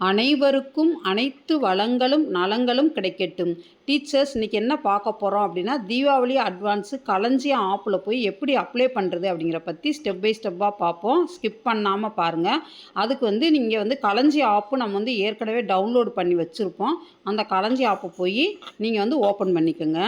அனைவருக்கும் அனைத்து வளங்களும் நலங்களும் கிடைக்கட்டும். டீச்சர்ஸ் இன்றைக்கி என்ன பார்க்க போகிறோம் அப்படின்னா தீபாவளி அட்வான்ஸு களஞ்சியம் ஆப்பில் போய் எப்படி அப்ளை பண்ணுறது அப்படிங்கிற பற்றி ஸ்டெப் பை ஸ்டெப்பாக பார்ப்போம். ஸ்கிப் பண்ணாமல் பாருங்கள் அதுக்கு வந்து நீங்கள் வந்து களஞ்சி ஆப்பு நம்ம வந்து ஏற்கனவே டவுன்லோட் பண்ணி வச்சுருப்போம். அந்த களஞ்சி ஆப்பை போய் நீங்கள் வந்து ஓப்பன் பண்ணிக்கோங்க.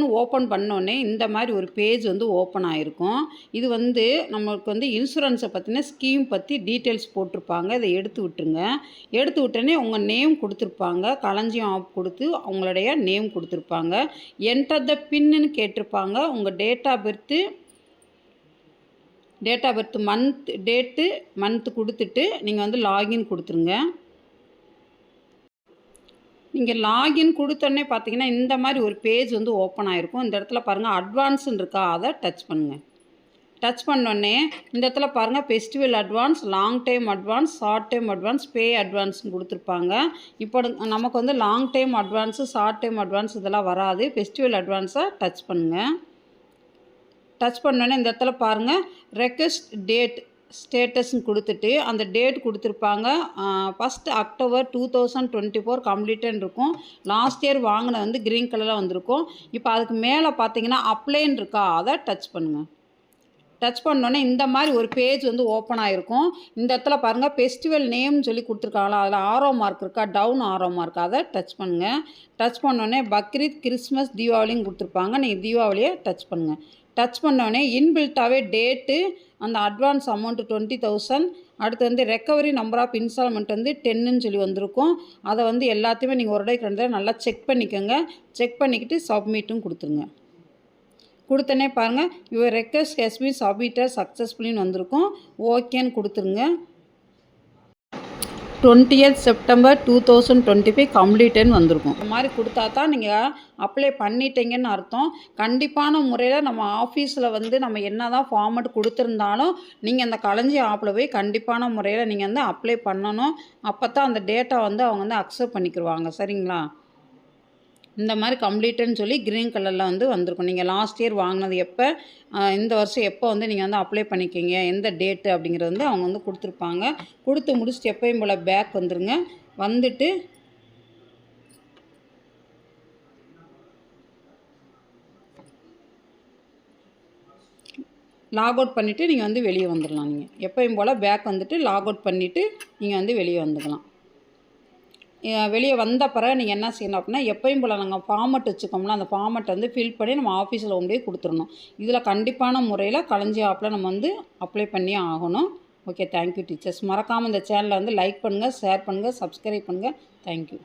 ஓப்பன் பண்ணோடனே இந்த மாதிரி ஒரு பேஜ் வந்து ஓப்பன் ஆகிருக்கும் இது வந்து நம்மளுக்கு வந்து இன்சூரன்ஸை பற்றின ஸ்கீம் பற்றி டீட்டெயில்ஸ் போட்டிருப்பாங்க. இதை எடுத்து விட்டுருங்க. எடுத்து விட்டோன்னே உங்கள் நேம் கொடுத்துருப்பாங்க. களஞ்சியம் ஆப் கொடுத்து அவங்களுடைய நேம் கொடுத்துருப்பாங்க. என்டர் த பின்னு கேட்டிருப்பாங்க. உங்கள் date of birth date of birth month date month கொடுத்துட்டு நீங்கள் வந்து லாகின் கொடுத்துருங்க. நீங்கள் லாகின் கொடுத்தோன்னே பார்த்தீங்கன்னா இந்த மாதிரி ஒரு பேஜ் வந்து ஓப்பன் ஆகிருக்கும் இந்த இடத்துல பாருங்கள் அட்வான்ஸ்ன்னு இருக்கா அதை டச் பண்ணுங்கள் டச் பண்ணோடனே இந்த இடத்துல பாருங்கள் festival advance long time advance short time advance pay அட்வான்ஸ்னு கொடுத்துருப்பாங்க. இப்போ நமக்கு வந்து long time advance short time advance இதெல்லாம் வராது. ஃபெஸ்டிவல் அட்வான்ஸை டச் பண்ணுங்கள் டச் பண்ணோடனே இந்த இடத்துல பாருங்கள் ரெக்வஸ்ட் டேட் ஸ்டேட்டஸ்ன்னு கொடுத்துட்டு அந்த டேட் கொடுத்துருப்பாங்க. First October two thousand twenty four கம்ப்ளீட்டுன்னு இருக்கும். லாஸ்ட் இயர் வாங்கின வந்து க்ரீன் கலரில் வந்திருக்கும். இப்போ அதுக்கு மேலே பார்த்தீங்கன்னா அப்ளைன் இருக்கா? அதை டச் பண்ணுங்கள் டச் பண்ணோன்னே இந்த மாதிரி ஒரு பேஜ் வந்து ஓப்பன் ஆகிருக்கும் இந்த இடத்துல பாருங்கள் ஃபெஸ்டிவல் நேம்னு சொல்லி கொடுத்துருக்காங்களா? அதில் ஆரோ மார்க் இருக்கா? டவுன் ஆரோ மார்க் அதை டச் பண்ணுங்கள் டச் பண்ணோடனே பக்ரீத் கிறிஸ்மஸ் தீபாவளின்னு கொடுத்துருப்பாங்க. நீங்கள் தீபாவளியை டச் பண்ணுங்கள் டச் பண்ணோடனே இன்பில்ட்டாகவே டேட்டு அந்த அட்வான்ஸ் அமௌண்ட்டு டுவெண்ட்டி தௌசண்ட் அடுத்து வந்து ரெக்கவரி நம்பர் ஆஃப் இன்ஸ்டால்மெண்ட் வந்து டென்னுன்னு சொல்லி வந்திருக்கும். அதை வந்து எல்லாத்தையுமே நீங்கள் ஒரு டைக்கு ரெண்டு நல்லா செக் பண்ணிக்கோங்க. செக் பண்ணிக்கிட்டு சப்மிட்டும் கொடுத்துருங்க. கொடுத்தனே பாருங்கள் யுவர் ரெக்வஸ்ட் ஹெஸ் சப்மிட்டர் சக்ஸஸ்ஃபுல்லின்னு வந்திருக்கும். ஓகேன்னு கொடுத்துருங்க. Twentieth September two thousand twenty five கம்ப்ளீட்டுன்னு வந்திருக்கும். இந்த மாதிரி கொடுத்தா தான் நீங்கள் அப்ளை பண்ணிட்டீங்கன்னு அர்த்தம். கண்டிப்பான முறையில் நம்ம ஆஃபீஸில் வந்து நம்ம என்ன தான் ஃபார்மட் கொடுத்துருந்தாலும் நீங்கள் அந்த களஞ்சி ஆப்பில் போய் கண்டிப்பான முறையில் நீங்கள் வந்து அப்ளை பண்ணணும். அப்போ தான் அந்த டேட்டா வந்து அவங்க வந்து அக்செப்ட் பண்ணிக்கிடுவாங்க சரிங்களா? இந்த மாதிரி கம்ப்ளீட்டுன்னு சொல்லி க்ரீன் கலரில் வந்து வந்திருக்கும். நீங்கள் லாஸ்ட் இயர் வாங்கினது எப்போ இந்த வருஷம் எப்போ வந்து நீங்கள் வந்து அப்ளை பண்ணிக்கிங்க எந்த டேட்டு அப்படிங்கிறது வந்து அவங்க வந்து கொடுத்துருப்பாங்க. கொடுத்து முடிச்சுட்டு எப்போயும் போல் பேக் வந்துடுங்க வந்துட்டு லாக் அவுட் பண்ணிவிட்டு நீங்கள் வந்து வெளியே வந்துடலாம் நீங்கள் எப்போயும் போல் பேக் வந்துட்டு லாக் அவுட் பண்ணிவிட்டு நீங்கள் வந்து வெளியே வந்துக்கலாம் வெளியே வந்த பிறகு நீங்கள் என்ன செய்யணும் அப்படின்னா எப்பயும் போல் நாங்கள் ஃபார்மெட் வச்சுக்கோம்னா அந்த ஃபார்மெட் வந்து ஃபில் பண்ணி நம்ம ஆஃபீஸில் கொண்டு போய் கொடுத்துடணும். இதில் கண்டிப்பான முறையில் கலைஞ்சி ஆப்பில் நம்ம வந்து அப்ளை பண்ணி ஆகணும். ஓகே தேங்க்யூ டீச்சர்ஸ் மறக்காமல் இந்த சேனலை வந்து லைக் பண்ணுங்கள் ஷேர் பண்ணுங்கள் சப்ஸ்கிரைப் பண்ணுங்கள் தேங்க்யூ